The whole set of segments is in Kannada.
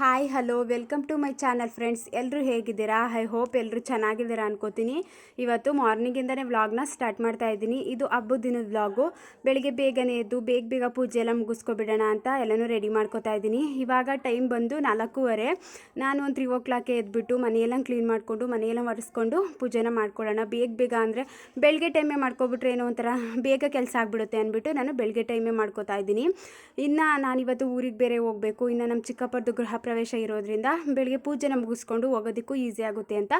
Hi hello welcome to my channel friends ಎಲ್ಲರೂ ಹೇಗಿದ್ದೀರಾ? ಐ ಹೋಪ್ ಎಲ್ಲರೂ ಚೆನ್ನಾಗಿದ್ದೀರಾ ಅನ್ಕೋತೀನಿ. ಇವತ್ತು ಮಾರ್ನಿಂಗಿಂದನೇ ವ್ಲಾಗ್ನ ಸ್ಟಾರ್ಟ್ ಮಾಡ್ತಾ ಇದ್ದೀನಿ. ಇದು ಹಬ್ಬದ ದಿನದ ವ್ಲಾಗು. ಬೆಳಿಗ್ಗೆ ಬೇಗನೆ ಎದ್ದು, ಬೇಗ ಬೇಗ ಪೂಜೆ ಎಲ್ಲ ಮುಗಿಸ್ಕೊಬಿಡೋಣ ಅಂತ ಎಲ್ಲನೂ ರೆಡಿ ಮಾಡ್ಕೋತಾ ಇದ್ದೀನಿ. ಇವಾಗ ಟೈಮ್ ಬಂದು ನಾಲ್ಕೂವರೆ. ನಾನು ಒಂದು ತ್ರೀ ಓ ಕ್ಲಾಕೆ ಎದ್ಬಿಟ್ಟು ಮನೆಯೆಲ್ಲ ಕ್ಲೀನ್ ಮಾಡಿಕೊಂಡು, ಮನೆಯೆಲ್ಲ ಒರೆಸ್ಕೊಂಡು ಪೂಜೆನ ಮಾಡ್ಕೊಳ್ಳೋಣ. ಬೇಗ ಬೇಗ ಅಂದರೆ ಬೆಳಗ್ಗೆ ಟೈಮೇ ಮಾಡ್ಕೊಬಿಟ್ರೆ ಏನೋ ಒಂಥರ ಬೇಗ ಕೆಲಸ ಆಗಿಬಿಡುತ್ತೆ ಅಂದ್ಬಿಟ್ಟು ನಾನು ಬೆಳಗ್ಗೆ ಟೈಮೇ ಮಾಡ್ಕೋತಾ ಇದ್ದೀನಿ. ಇನ್ನು ನಾನಿವತ್ತು ಊರಿಗೆ ಬೇರೆ ಹೋಗಬೇಕು. ಇನ್ನು ನಮ್ಮ ಚಿಕ್ಕಪ್ಪರದ್ದು ಗೃಹ ಪ್ರವೇಶ ಇರೋದ್ರಿಂದ ಬೆಳಗ್ಗೆ ಪೂಜೆನ ಮುಗಿಸ್ಕೊಂಡು ಹೋಗೋದಕ್ಕೂ ಈಸಿ ಆಗುತ್ತೆ ಅಂತ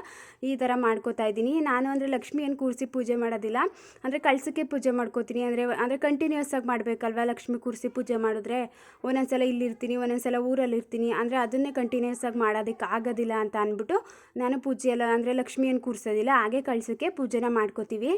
ಈ ಥರ ಮಾಡ್ಕೋತಾ ಇದ್ದೀನಿ. ನಾನು ಅಂದರೆ ಲಕ್ಷ್ಮಿಯನ್ನು ಕೂರಿಸಿ ಪೂಜೆ ಮಾಡೋದಿಲ್ಲ. ಅಂದರೆ ಕಳ್ಸೋಕ್ಕೆ ಪೂಜೆ ಮಾಡ್ಕೋತೀನಿ. ಅಂದರೆ ಅಂದರೆ ಕಂಟಿನ್ಯೂಸ್ ಆಗಿ ಮಾಡಬೇಕಲ್ವ ಲಕ್ಷ್ಮಿ ಕೂರಿಸಿ ಪೂಜೆ ಮಾಡಿದ್ರೆ? ಒಂದೊಂದ್ಸಲ ಇಲ್ಲಿರ್ತೀನಿ, ಒಂದೊಂದ್ಸಲ ಊರಲ್ಲಿ ಇರ್ತೀನಿ ಅಂದರೆ ಅದನ್ನೇ ಕಂಟಿನ್ಯೂಸ್ ಆಗಿ ಮಾಡೋದಕ್ಕೆ ಆಗೋದಿಲ್ಲ ಅಂತ ಅಂದ್ಬಿಟ್ಟು ನಾನು ಪೂಜೆ ಎಲ್ಲ ಅಂದರೆ ಲಕ್ಷ್ಮಿಯನ್ನು ಕೂರಿಸೋದಿಲ್ಲ, ಹಾಗೆ ಕಳ್ಸೋಕ್ಕೆ ಪೂಜೆನ ಮಾಡ್ಕೋತೀವಿ.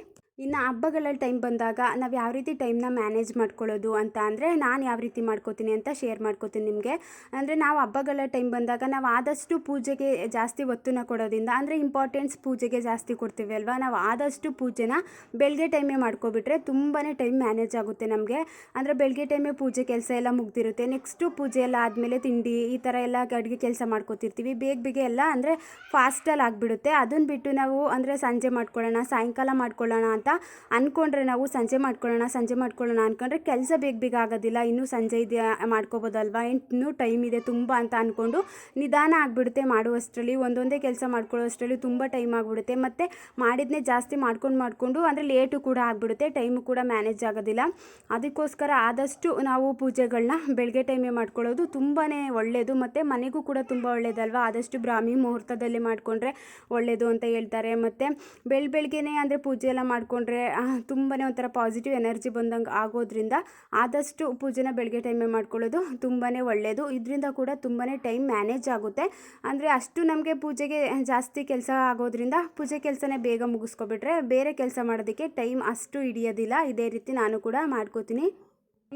ಇನ್ನು ಹಬ್ಬಗಳಲ್ಲಿ ಟೈಮ್ ಬಂದಾಗ ನಾವು ಯಾವ ರೀತಿ ಟೈಮ್ನ ಮ್ಯಾನೇಜ್ ಮಾಡ್ಕೊಳ್ಳೋದು ಅಂತ ಅಂದರೆ ನಾನು ಯಾವ ರೀತಿ ಮಾಡ್ಕೋತೀನಿ ಅಂತ ಶೇರ್ ಮಾಡ್ಕೋತೀನಿ ನಿಮಗೆ. ಅಂದರೆ ನಾವು ಹಬ್ಬಗಳ ಟೈಮ್ ಬಂದಾಗ ನಾವು ಆದಷ್ಟು ಪೂಜೆಗೆ ಜಾಸ್ತಿ ಒತ್ತನ್ನ ಕೊಡೋದ್ರಿಂದ ಅಂದರೆ ಇಂಪಾರ್ಟೆನ್ಸ್ ಪೂಜೆಗೆ ಜಾಸ್ತಿ ಕೊಡ್ತೀವಿ ಅಲ್ವಾ? ನಾವು ಆದಷ್ಟು ಪೂಜೆನ ಬೆಳಗ್ಗೆ ಟೈಮೇ ಮಾಡ್ಕೊಬಿಟ್ರೆ ತುಂಬಾ ಟೈಮ್ ಮ್ಯಾನೇಜ್ ಆಗುತ್ತೆ ನಮಗೆ. ಅಂದರೆ ಬೆಳಗ್ಗೆ ಟೈಮೇ ಪೂಜೆ ಕೆಲಸ ಎಲ್ಲ ಮುಗ್ದಿರುತ್ತೆ. ನೆಕ್ಸ್ಟು ಪೂಜೆ ಎಲ್ಲ ಆದಮೇಲೆ ತಿಂಡಿ ಈ ಥರ ಎಲ್ಲ ಅಡುಗೆ ಕೆಲಸ ಮಾಡ್ಕೋತಿರ್ತೀವಿ. ಬೇಗ ಬೇಗ ಎಲ್ಲ ಅಂದರೆ ಫಾಸ್ಟಲ್ಲಿ ಆಗಿಬಿಡುತ್ತೆ. ಅದನ್ನು ಬಿಟ್ಟು ನಾವು ಅಂದರೆ ಸಂಜೆ ಮಾಡ್ಕೊಳ್ಳೋಣ, ಸಾಯಂಕಾಲ ಮಾಡ್ಕೊಳ್ಳೋಣ ಅಂತ ಅಂದ್ಕೊಂಡ್ರೆ ನಾವು ಸಂಜೆ ಮಾಡ್ಕೊಳ್ಳೋಣ ಸಂಜೆ ಮಾಡ್ಕೊಳ್ಳೋಣ ಅಂದ್ಕೊಂಡ್ರೆ ಕೆಲಸ ಬೇಗ ಬೇಗ ಆಗೋದಿಲ್ಲ. ಇನ್ನೂ ಸಂಜೆ ಇದೆ, ಮಾಡ್ಕೋಬೋದಲ್ವಾ? ಇನ್ನೂ ಟೈಮ್ ಇದೆ ತುಂಬ ಅಂತ ಅಂದ್ಕೊಂಡು ನಿಧಾನ ಆಗಿಬಿಡುತ್ತೆ ಮಾಡುವಷ್ಟರಲ್ಲಿ. ಒಂದೊಂದೇ ಕೆಲಸ ಮಾಡ್ಕೊಳ್ಳೋಷ್ಟರಲ್ಲಿ ತುಂಬ ಟೈಮ್ ಆಗಿಬಿಡುತ್ತೆ. ಮತ್ತು ಮಾಡಿದ್ನೇ ಜಾಸ್ತಿ ಮಾಡ್ಕೊಂಡು ಮಾಡಿಕೊಂಡು ಅಂದರೆ ಲೇಟು ಕೂಡ ಆಗಿಬಿಡುತ್ತೆ, ಟೈಮು ಕೂಡ ಮ್ಯಾನೇಜ್ ಆಗೋದಿಲ್ಲ. ಅದಕ್ಕೋಸ್ಕರ ಆದಷ್ಟು ನಾವು ಪೂಜೆಗಳನ್ನ ಬೆಳಗ್ಗೆ ಟೈಮೇ ಮಾಡ್ಕೊಳ್ಳೋದು ತುಂಬಾ ಒಳ್ಳೆಯದು ಮತ್ತು ಮನೆಗೂ ಕೂಡ ತುಂಬ ಒಳ್ಳೆಯದಲ್ವ ಆದಷ್ಟು ಬ್ರಾಹ್ಮಿ ಮುಹೂರ್ತದಲ್ಲಿ ಮಾಡಿಕೊಂಡ್ರೆ ಒಳ್ಳೆಯದು ಅಂತ ಹೇಳ್ತಾರೆ. ಮತ್ತು ಬೆಳ, ಬೆಳಗ್ಗೆನೇ ಅಂದರೆ ಪೂಜೆ ಎಲ್ಲ ಮಾಡಿಕೊಂಡ್ರೆ ತುಂಬಾ ಒಂಥರ ಪಾಸಿಟಿವ್ ಎನರ್ಜಿ ಬಂದಂಗೆ ಆಗೋದ್ರಿಂದ ಆದಷ್ಟು ಪೂಜೆನ ಬೆಳಗ್ಗೆ ಟೈಮೇ ಮಾಡ್ಕೊಳ್ಳೋದು ತುಂಬಾ ಒಳ್ಳೆಯದು ಇದರಿಂದ ಕೂಡ ತುಂಬಾ ಟೈಮ್ ಮ್ಯಾನೇಜ್ ಆಗುತ್ತೆ. ಅಂದರೆ ಅಷ್ಟು ನಮಗೆ ಪೂಜೆಗೆ ಜಾಸ್ತಿ ಕೆಲಸ ಆಗೋದ್ರಿಂದ ಪೂಜೆ ಕೆಲಸನೇ ಬೇಗ ಮುಗಿಸ್ಕೊಬಿಟ್ರೆ ಬೇರೆ ಕೆಲಸ ಮಾಡೋದಕ್ಕೆ ಟೈಮ್ ಅಷ್ಟು ಹಿಡಿಯೋದಿಲ್ಲ. ಇದೇ ರೀತಿ ನಾನು ಕೂಡ ಮಾಡ್ಕೋತೀನಿ.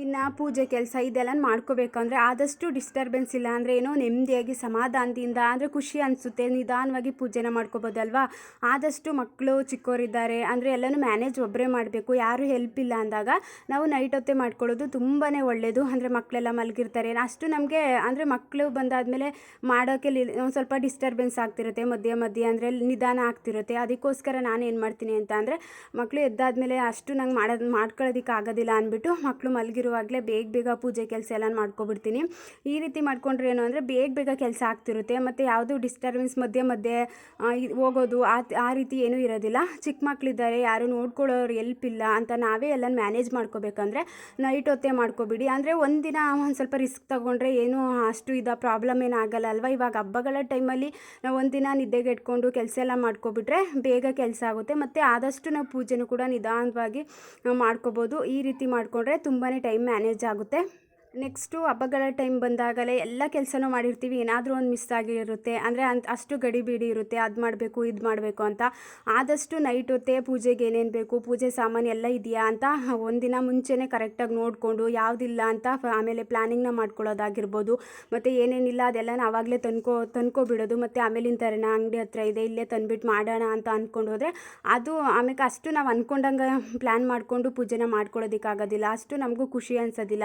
ಇನ್ನು ಪೂಜೆ ಕೆಲಸ ಇದೆಲ್ಲ ಮಾಡ್ಕೋಬೇಕಂದ್ರೆ ಆದಷ್ಟು ಡಿಸ್ಟರ್ಬೆನ್ಸ್ ಇಲ್ಲ ಅಂದರೆ ಏನೋ ನೆಮ್ಮದಿಯಾಗಿ ಸಮಾಧಾನದಿಂದ ಅಂದರೆ ಖುಷಿ ಅನಿಸುತ್ತೆ, ನಿಧಾನವಾಗಿ ಪೂಜೆನ ಮಾಡ್ಕೋಬೋದಲ್ವಾ? ಆದಷ್ಟು ಮಕ್ಕಳು ಚಿಕ್ಕವರಿದ್ದಾರೆ ಅಂದರೆ ಎಲ್ಲನೂ ಮ್ಯಾನೇಜ್ ಒಬ್ಬರೇ ಮಾಡಬೇಕು, ಯಾರೂ ಹೆಲ್ಪ್ ಇಲ್ಲ ಅಂದಾಗ ನಾವು ನೈಟ್ ಹೊತ್ತೇ ಮಾಡ್ಕೊಳ್ಳೋದು ತುಂಬಾ ಒಳ್ಳೆಯದು ಅಂದರೆ ಮಕ್ಕಳೆಲ್ಲ ಮಲಗಿರ್ತಾರೆ. ಅಷ್ಟು ನಮಗೆ ಅಂದರೆ ಮಕ್ಕಳು ಬಂದಾದಮೇಲೆ ಮಾಡೋಕ್ಕೆ ಒಂದು ಸ್ವಲ್ಪ ಡಿಸ್ಟರ್ಬೆನ್ಸ್ ಆಗ್ತಿರುತ್ತೆ, ಮಧ್ಯ ಮಧ್ಯ ಅಂದರೆ ನಿಧಾನ ಆಗ್ತಿರುತ್ತೆ. ಅದಕ್ಕೋಸ್ಕರ ನಾನು ಏನು ಮಾಡ್ತೀನಿ ಅಂತ ಅಂದರೆ ಮಕ್ಕಳು ಎದ್ದಾದಮೇಲೆ ಅಷ್ಟು ನಂಗೆ ಮಾಡೋದು ಮಾಡ್ಕೊಳ್ಳೋದಕ್ಕೆ ಆಗೋದಿಲ್ಲ ಅಂದ್ಬಿಟ್ಟು ಮಕ್ಕಳು ಮಲಗಿರುವಾಗಲೇ ಬೇಗ ಬೇಗ ಪೂಜೆ ಕೆಲಸ ಎಲ್ಲ ಮಾಡ್ಕೊಬಿಡ್ತೀನಿ. ಈ ರೀತಿ ಮಾಡ್ಕೊಂಡ್ರೆ ಏನು ಅಂದರೆ ಬೇಗ ಬೇಗ ಕೆಲಸ ಆಗ್ತಿರುತ್ತೆ. ಮತ್ತು ಯಾವುದು ಡಿಸ್ಟರ್ಬೆನ್ಸ್ ಮಧ್ಯೆ ಮಧ್ಯೆ ಹೋಗೋದು ಆ ರೀತಿ ಏನೂ ಇರೋದಿಲ್ಲ. ಚಿಕ್ಕ ಮಕ್ಕಳಿದ್ದಾರೆ ಯಾರು ನೋಡ್ಕೊಳ್ಳೋರು ಎಲ್ಪ್ ಇಲ್ಲ ಅಂತ ನಾವೇ ಎಲ್ಲ ಮ್ಯಾನೇಜ್ ಮಾಡ್ಕೋಬೇಕಂದ್ರೆ ನೈಟ್ ಹೊತ್ತೇ ಮಾಡ್ಕೊಬಿಡಿ. ಅಂದರೆ ಒಂದಿನ ಒಂದು ಸ್ವಲ್ಪ ರಿಸ್ಕ್ ತೊಗೊಂಡ್ರೆ ಏನು ಅಷ್ಟು ಇದು ಪ್ರಾಬ್ಲಮ್ ಏನಾಗಲ್ಲ ಅಲ್ವಾ? ಇವಾಗ ಹಬ್ಬಗಳ ಟೈಮಲ್ಲಿ ನಾವು ಒಂದಿನ ನಿದ್ದೆಗೆ ಇಟ್ಕೊಂಡು ಕೆಲಸ ಎಲ್ಲ ಮಾಡ್ಕೊಬಿಟ್ರೆ ಬೇಗ ಕೆಲಸ ಆಗುತ್ತೆ. ಮತ್ತು ಆದಷ್ಟು ನಾವು ಪೂಜೆನೂ ಕೂಡ ನಿಧಾನವಾಗಿ ನಾವು ಮಾಡ್ಕೋಬೋದು. ಈ ರೀತಿ ಮಾಡಿಕೊಂಡ್ರೆ ತುಂಬಾ ಟೈಮ್ ಮ್ಯಾನೇಜ್ ಆಗುತ್ತೆ. ನೆಕ್ಸ್ಟು ಹಬ್ಬಗಳ ಟೈಮ್ ಬಂದಾಗಲೇ ಎಲ್ಲ ಕೆಲಸನೂ ಮಾಡಿರ್ತೀವಿ. ಏನಾದರೂ ಒಂದು ಮಿಸ್ ಆಗಿರುತ್ತೆ. ಅಂದರೆ ಅಂತ ಅಷ್ಟು ಗಡಿಬಿಡಿ ಇರುತ್ತೆ. ಅದು ಮಾಡಬೇಕು, ಇದು ಮಾಡಬೇಕು ಅಂತ. ಆದಷ್ಟು ನೈಟ್ ಹೊತ್ತೆ ಪೂಜೆಗೆ ಏನೇನು ಬೇಕು, ಪೂಜೆ ಸಾಮಾನು ಎಲ್ಲ ಇದೆಯಾ ಅಂತ ಒಂದಿನ ಮುಂಚೆನೇ ಕರೆಕ್ಟಾಗಿ ನೋಡಿಕೊಂಡು ಯಾವುದಿಲ್ಲ ಅಂತ ಆಮೇಲೆ ಪ್ಲ್ಯಾನಿಂಗ್ನ ಮಾಡ್ಕೊಳ್ಳೋದಾಗಿರ್ಬೋದು. ಮತ್ತು ಏನೇನಿಲ್ಲ ಅದೆಲ್ಲ ಆವಾಗಲೇ ತಂದ್ಕೊ, ತಂದ್ಕೊಬಿಡೋದು. ಮತ್ತು ಆಮೇಲಿನ ಥರನ ಅಂಗಡಿ ಹತ್ರ ಇದೆ, ಇಲ್ಲೇ ತಂದ್ಬಿಟ್ಟು ಮಾಡೋಣ ಅಂತ ಅಂದ್ಕೊಂಡು ಹೋದರೆ ಅದು ಆಮೇಲೆ ಅಷ್ಟು ನಾವು ಅಂದ್ಕೊಂಡಂಗೆ ಪ್ಲ್ಯಾನ್ ಮಾಡಿಕೊಂಡು ಪೂಜೆನ ಮಾಡ್ಕೊಳ್ಳೋದಕ್ಕಾಗೋದಿಲ್ಲ. ಅಷ್ಟು ನಮಗೂ ಖುಷಿ ಅನ್ಸೋದಿಲ್ಲ.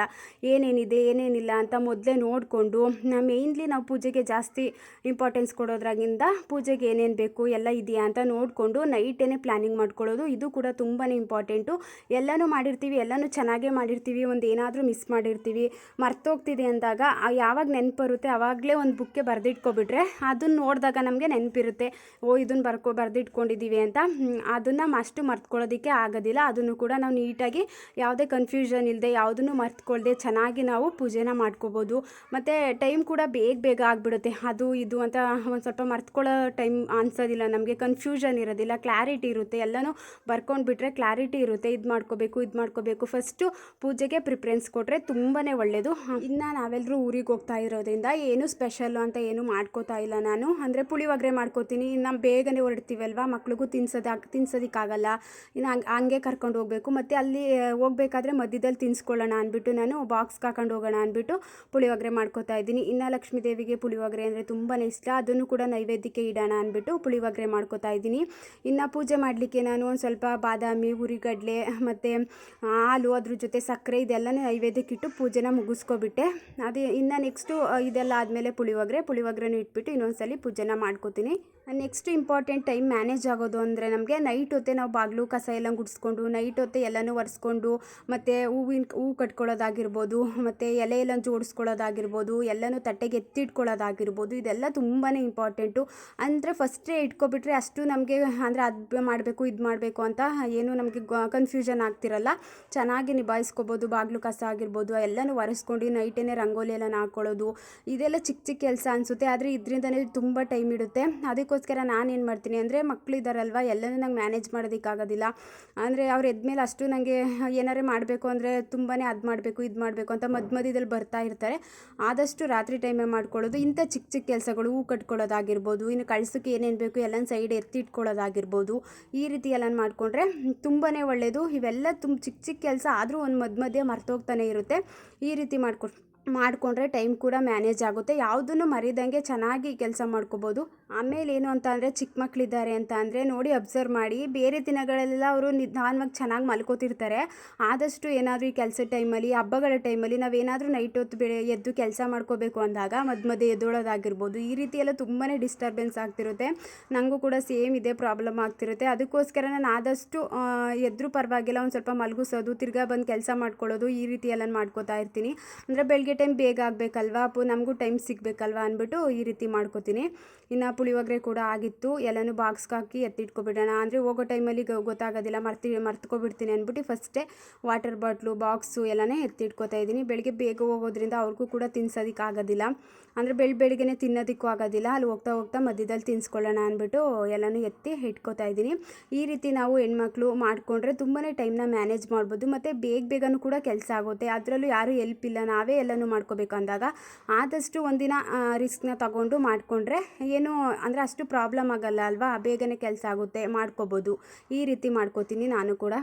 ಏನೇನಿದೆ ಏನೇನಿಲ್ಲ ಅಂತ ಮೊದಲೇ ನೋಡಿಕೊಂಡು ಮೇಯ್ನ್ಲಿ ನಾವು ಪೂಜೆಗೆ ಜಾಸ್ತಿ ಇಂಪಾರ್ಟೆನ್ಸ್ ಕೊಡೋದ್ರಾಗಿಂದ ಪೂಜೆಗೆ ಏನೇನು ಬೇಕು ಎಲ್ಲ ಇದೆಯಾ ಅಂತ ನೋಡಿಕೊಂಡು ನೈಟೇ ಪ್ಲ್ಯಾನಿಂಗ್ ಮಾಡ್ಕೊಳ್ಳೋದು, ಇದು ಕೂಡ ತುಂಬಾ ಇಂಪಾರ್ಟೆಂಟು ಎಲ್ಲನೂ ಮಾಡಿರ್ತೀವಿ, ಎಲ್ಲನೂ ಚೆನ್ನಾಗೇ ಮಾಡಿರ್ತೀವಿ, ಒಂದು ಏನಾದರೂ ಮಿಸ್ ಮಾಡಿರ್ತೀವಿ. ಮರ್ತೋಗ್ತಿದೆ ಅಂದಾಗ ಯಾವಾಗ ನೆನಪು ಬರುತ್ತೆ ಆವಾಗಲೇ ಒಂದು ಬುಕ್ಕೆ ಬರೆದಿಟ್ಕೊಬಿಟ್ರೆ ಅದನ್ನು ನೋಡಿದಾಗ ನಮಗೆ ನೆನಪಿರುತ್ತೆ. ಓ ಇದನ್ನು ಬರ್ಕೊ ಬರೆದಿಟ್ಕೊಂಡಿದ್ದೀವಿ ಅಂತ. ಅದನ್ನು ಅಷ್ಟು ಮರ್ತ್ಕೊಳ್ಳೋದಕ್ಕೆ ಆಗೋದಿಲ್ಲ. ಅದನ್ನು ಕೂಡ ನಾವು ನೀಟಾಗಿ ಯಾವುದೇ ಕನ್ಫ್ಯೂಷನ್ ಇಲ್ಲದೆ ಯಾವುದನ್ನು ಮರ್ತ್ಕೊಳ್ದೆ, ಚೆನ್ನಾಗಿ ನಾವು ಪೂಜೆನ ಮಾಡ್ಕೋಬೋದು. ಮತ್ತು ಟೈಮ್ ಕೂಡ ಬೇಗ ಬೇಗ ಆಗಿಬಿಡುತ್ತೆ. ಅದು ಇದು ಅಂತ ಒಂದು ಸ್ವಲ್ಪ ಮರ್ತ್ಕೊಳ್ಳೋ ಟೈಮ್ ಅನ್ಸೋದಿಲ್ಲ. ನಮಗೆ ಕನ್ಫ್ಯೂಷನ್ ಇರೋದಿಲ್ಲ. ಕ್ಲಾರಿಟಿ ಇರುತ್ತೆ. ಎಲ್ಲನೂ ಬರ್ಕೊಂಡು ಬಿಟ್ಟರೆ ಕ್ಲಾರಿಟಿ ಇರುತ್ತೆ. ಇದು ಮಾಡ್ಕೋಬೇಕು ಇದು ಮಾಡ್ಕೋಬೇಕು. ಫಸ್ಟು ಪೂಜೆಗೆ ಪ್ರಿಫರೆನ್ಸ್ ಕೊಟ್ಟರೆ ತುಂಬಾ ಒಳ್ಳೆಯದು ಇನ್ನು ನಾವೆಲ್ಲರೂ ಊರಿಗೆ ಹೋಗ್ತಾ ಇರೋದ್ರಿಂದ ಏನು ಸ್ಪೆಷಲ್ಲು ಅಂತ ಏನು ಮಾಡ್ಕೋತಾ ಇಲ್ಲ ನಾನು. ಅಂದರೆ ಪುಳಿಯೋಗರೆ ಮಾಡ್ಕೋತೀನಿ. ಇನ್ನು ಬೇಗನೆ ಹೊರಡ್ತೀವಲ್ವ? ಮಕ್ಳಿಗೂ ತಿನ್ಸೋದ, ತಿನ್ಸೋದಕ್ಕಾಗಲ್ಲ. ಇನ್ನು ಹಂಗೆ ಕರ್ಕೊಂಡು ಹೋಗಬೇಕು. ಮತ್ತು ಅಲ್ಲಿ, ಹೋಗ್ಬೇಕಾದ್ರೆ ಮಧ್ಯದಲ್ಲಿ ತಿನ್ಸ್ಕೊಳ್ಳೋಣ ಅಂದ್ಬಿಟ್ಟು ನಾನು ಬಾಕ್ಸ್ಗೆ ಹಾಕೊಂಡು ಹೋಗೋಣ ಅಂದ್ಬಿಟ್ಟು ಪುಳಿಯೋಗರೆ ಮಾಡ್ಕೋತಾ ಇದ್ದೀನಿ. ಇನ್ನು ಲಕ್ಷ್ಮೀ ದೇವಿಗೆ ಪುಳಿಯೋಗರೆ ಅಂದರೆ ತುಂಬಾ ಇಷ್ಟ. ಅದನ್ನು ಕೂಡ ನೈವೇದ್ಯಕ್ಕೆ ಇಡೋಣ ಅಂದ್ಬಿಟ್ಟು ಪುಳಿಯೋಗರೆ ಮಾಡ್ಕೋತಾ ಇದ್ದೀನಿ. ಇನ್ನು ಪೂಜೆ ಮಾಡಲಿಕ್ಕೆ ನಾನು ಒಂದು ಸ್ವಲ್ಪ ಬಾದಾಮಿ ಹುರಿಗಡಲೆ ಮತ್ತು ಹಾಲು, ಅದ್ರ ಜೊತೆ ಸಕ್ಕರೆ ಇದೆಲ್ಲನೂ ನೈವೇದ್ಯಕ್ಕೆ ಇಟ್ಟು ಪೂಜೆನ ಮುಗಿಸ್ಕೊಬಿಟ್ಟೆ. ಅದೇ ಇನ್ನು ನೆಕ್ಸ್ಟು ಇದೆಲ್ಲ ಆದಮೇಲೆ ಪುಳಿಯೋಗರೆ, ಪುಳಿಯೋಗರೆನೂ ಇಟ್ಬಿಟ್ಟು ಇನ್ನೊಂದ್ಸಲಿ ಪೂಜೆನ ಮಾಡ್ಕೋತೀನಿ. ನೆಕ್ಸ್ಟ್ ಇಂಪಾರ್ಟೆಂಟ್ ಟೈಮ್ ಮ್ಯಾನೇಜ್ ಆಗೋದು ಅಂದರೆ ನಮಗೆ ನೈಟ್ ಹೊತ್ತೆ ನಾವು ಬಾಗಿಲು, ಕಸ ಎಲ್ಲ ಗುಡಿಸ್ಕೊಂಡು ನೈಟ್ ಹೊತ್ತೆ ಎಲ್ಲನೂ ಒರೆಸ್ಕೊಂಡು ಮತ್ತು ಹೂವಿನ ಹೂವು ಕಟ್ಕೊಳ್ಳೋದಾಗಿರ್ಬೋದು ಮತ್ತು ಎಲೆಯೆಲ್ಲ ಜೋಡಿಸ್ಕೊಳ್ಳೋದಾಗಿರ್ಬೋದು, ಎಲ್ಲನೂ ತಟ್ಟೆಗೆ ಎತ್ತಿಟ್ಕೊಳ್ಳೋದಾಗಿರ್ಬೋದು, ಇದೆಲ್ಲ ತುಂಬಾ ಇಂಪಾರ್ಟೆಂಟು ಅಂದರೆ ಫಸ್ಟೇ ಇಟ್ಕೊಬಿಟ್ರೆ ಅಷ್ಟು ನಮಗೆ ಅಂದರೆ ಅದು ಮಾಡಬೇಕು, ಇದು ಮಾಡಬೇಕು ಅಂತ ಏನು ನಮಗೆ ಕನ್ಫ್ಯೂಷನ್ ಆಗ್ತಿರಲ್ಲ. ಚೆನ್ನಾಗಿ ನಿಭಾಯಿಸ್ಕೋಬೋದು, ಬಾಗಿಲು ಕಸ ಆಗಿರ್ಬೋದು, ಎಲ್ಲನೂ ಒರೆಸ್ಕೊಂಡು ನೈಟೇನೆ ರಂಗೋಲಿ ಎಲ್ಲ ಹಾಕ್ಕೊಳ್ಳೋದು ಇದೆಲ್ಲ ಚಿಕ್ಕ ಚಿಕ್ಕ ಕೆಲಸ ಅನಿಸುತ್ತೆ. ಆದರೆ ಇದರಿಂದನೇ ತುಂಬ ಟೈಮ್ ಇಡುತ್ತೆ. ಅದಕ್ಕೋಸ್ಕರ ನಾನು ಏನು ಮಾಡ್ತೀನಿ ಅಂದರೆ ಮಕ್ಕಳಿದ್ದಾರಲ್ವ ಎಲ್ಲನೂ ನಂಗೆ ಮ್ಯಾನೇಜ್ ಮಾಡೋದಕ್ಕಾಗೋದಿಲ್ಲ ಅಂದರೆ ಅವ್ರು ಎದ್ಮೇಲೆ ಅಷ್ಟು ನನಗೆ ಏನಾರೇ ಮಾಡಬೇಕು ಅಂದರೆ ತುಂಬಾ ಅದು ಮಾಡಬೇಕು, ಇದು ಮಾಡಬೇಕು ಅಂತ ಮಧ್ಯ ಮಧ್ಯದಲ್ಲಿ ಬರ್ತಾ ಇರ್ತಾರೆ. ಆದಷ್ಟು ರಾತ್ರಿ ಟೈಮೇ ಮಾಡ್ಕೊಳ್ಳೋದು, ಇಂಥ ಚಿಕ್ಕ ಚಿಕ್ಕ ಕೆಲಸಗಳು ಹೂ ಕಟ್ಕೊಳ್ಳೋದಾಗಿರ್ಬೋದು, ಇನ್ನು ಕಳ್ಸೋಕ್ಕೆ ಏನೇನು ಬೇಕು ಎಲ್ಲನ ಸೈಡ್ ಎತ್ತಿಟ್ಕೊಳ್ಳೋದಾಗಿರ್ಬೋದು ಈ ರೀತಿ ಎಲ್ಲ ಮಾಡಿಕೊಂಡ್ರೆ ತುಂಬಾ ಒಳ್ಳೆಯದು ಇವೆಲ್ಲ ತುಂಬ ಚಿಕ್ಕ ಚಿಕ್ಕ ಕೆಲಸ ಆದರೂ ಒಂದು ಮಧ್ಯ ಮಧ್ಯೆ ಮರ್ತೋಗ್ತಾನೆ ಇರುತ್ತೆ. ಈ ರೀತಿ ಮಾಡ್ಕೊ, ಮಾಡಿಕೊಂಡ್ರೆ ಟೈಮ್ ಕೂಡ ಮ್ಯಾನೇಜ್ ಆಗುತ್ತೆ. ಯಾವುದನ್ನು ಮರಿದಂಗೆ ಚೆನ್ನಾಗಿ ಕೆಲಸ ಮಾಡ್ಕೋಬೋದು. ಆಮೇಲೆ ಏನು ಅಂತ ಅಂದರೆ ಚಿಕ್ಕ ಮಕ್ಕಳಿದ್ದಾರೆ ಅಂತ ಅಂದರೆ ನೋಡಿ ಅಬ್ಸರ್ವ್ ಮಾಡಿ. ಬೇರೆ ದಿನಗಳೆಲ್ಲ ಅವರು ನಿಧಾನವಾಗಿ ಚೆನ್ನಾಗಿ ಮಲ್ಕೋತಿರ್ತಾರೆ. ಆದಷ್ಟು ಏನಾದರೂ ಈ ಕೆಲಸದ ಟೈಮಲ್ಲಿ, ಹಬ್ಬಗಳ ಟೈಮಲ್ಲಿ ನಾವೇನಾದರೂ ನೈಟ್ ಹೊತ್ತು ಬೆಳೆ ಎದ್ದು ಕೆಲಸ ಮಾಡ್ಕೋಬೇಕು ಅಂದಾಗ ಮಧ್ಯ ಮಧ್ಯೆ ಎದ್ದೋಳೋದಾಗಿರ್ಬೋದು. ಈ ರೀತಿ ಎಲ್ಲ ತುಂಬಾ ಡಿಸ್ಟರ್ಬೆನ್ಸ್ ಆಗ್ತಿರುತ್ತೆ. ನನಗೂ ಕೂಡ ಸೇಮ್ ಇದೇ ಪ್ರಾಬ್ಲಮ್ ಆಗ್ತಿರುತ್ತೆ. ಅದಕ್ಕೋಸ್ಕರ ನಾನು ಆದಷ್ಟು ಎದ್ರೂ ಪರವಾಗಿಲ್ಲ ಒಂದು ಸ್ವಲ್ಪ ಮಲಗಿಸೋದು, ತಿರ್ಗಾ ಬಂದು ಕೆಲಸ ಮಾಡ್ಕೊಳ್ಳೋದು, ಈ ರೀತಿ ಎಲ್ಲ ಮಾಡ್ಕೋತಾ ಇರ್ತೀನಿ. ಅಂದರೆ ಬೆಳಗ್ಗೆ ಟೈಮ್ ಬೇಗ ಆಗಬೇಕಲ್ವಾ? ಅಪ್ಪು, ನಮಗೂ ಟೈಮ್ ಸಿಗಬೇಕಲ್ವಾ ಅಂದ್ಬಿಟ್ಟು ಈ ರೀತಿ ಮಾಡ್ಕೋತೀನಿ. ಇನ್ನು ಪುಳಿಯೋಗರೆ ಕೂಡ ಆಗಿತ್ತು. ಎಲ್ಲನೂ ಬಾಕ್ಸ್ಗೆ ಹಾಕಿ ಎತ್ತಿಟ್ಕೊಬಿಡೋಣ. ಅಂದರೆ ಹೋಗೋ ಟೈಮಲ್ಲಿ ಗೊತ್ತಾಗೋದಿಲ್ಲ. ಮರ್ತಿ ಮರ್ತ್ಕೊಬಿಡ್ತೀನಿ ಅಂದ್ಬಿಟ್ಟು ಫಸ್ಟೇ ವಾಟರ್ ಬಾಟ್ಲು ಬಾಕ್ಸು ಎಲ್ಲನೇ ಎತ್ತಿಟ್ಕೊತಾ ಇದ್ದೀನಿ. ಬೆಳಗ್ಗೆ ಬೇಗ ಹೋಗೋದ್ರಿಂದ ಅವ್ರಿಗೂ ಕೂಡ ತಿನ್ಸೋದಕ್ಕಾಗೋದಿಲ್ಲ ಅಂದರೆ ಬೆಳ ಬೆಳಗ್ಗೆನೇ ತಿನ್ನೋದಕ್ಕೂ ಆಗೋದಿಲ್ಲ. ಅಲ್ಲಿ ಹೋಗ್ತಾ ಹೋಗ್ತಾ ಮಧ್ಯದಲ್ಲಿ ತಿನ್ಸ್ಕೊಳ್ಳೋಣ ಅಂದ್ಬಿಟ್ಟು ಎಲ್ಲನೂ ಎತ್ತಿ ಇಟ್ಕೊತಾ ಇದ್ದೀನಿ. ಈ ರೀತಿ ನಾವು ಹೆಣ್ಮಕ್ಳು ಮಾಡಿಕೊಂಡ್ರೆ ತುಂಬಾ ಟೈಮ್ನ ಮ್ಯಾನೇಜ್ ಮಾಡ್ಬೋದು. ಮತ್ತು ಬೇಗ ಬೇಗನೂ ಕೂಡ ಕೆಲಸ ಆಗುತ್ತೆ. ಅದರಲ್ಲೂ ಯಾರೂ ಎಲ್ಪ್ ಇಲ್ಲ. ನಾವೇ ಎಲ್ಲನೂ ಮಾಡ್ಕೋಬೇಕು ಅಂದಾಗ. ಆದಷ್ಟು ಒಂದಿನ ರಿಸ್ಕ್ನ ತಗೊಂಡು ಮಾಡಿಕೊಂಡ್ರೆ ಏನು ಅಂದರೆ ಅಷ್ಟು ಪ್ರಾಬ್ಲಮ್ ಆಗಲ್ಲ ಅಲ್ವಾ? ಬೇಗನೆ ಕೆಲಸ ಆಗುತ್ತೆ ಮಾಡ್ಕೊಬೋದು. ಈ ರೀತಿ ಮಾಡ್ಕೋತೀನಿ ನಾನು ಕೂಡ.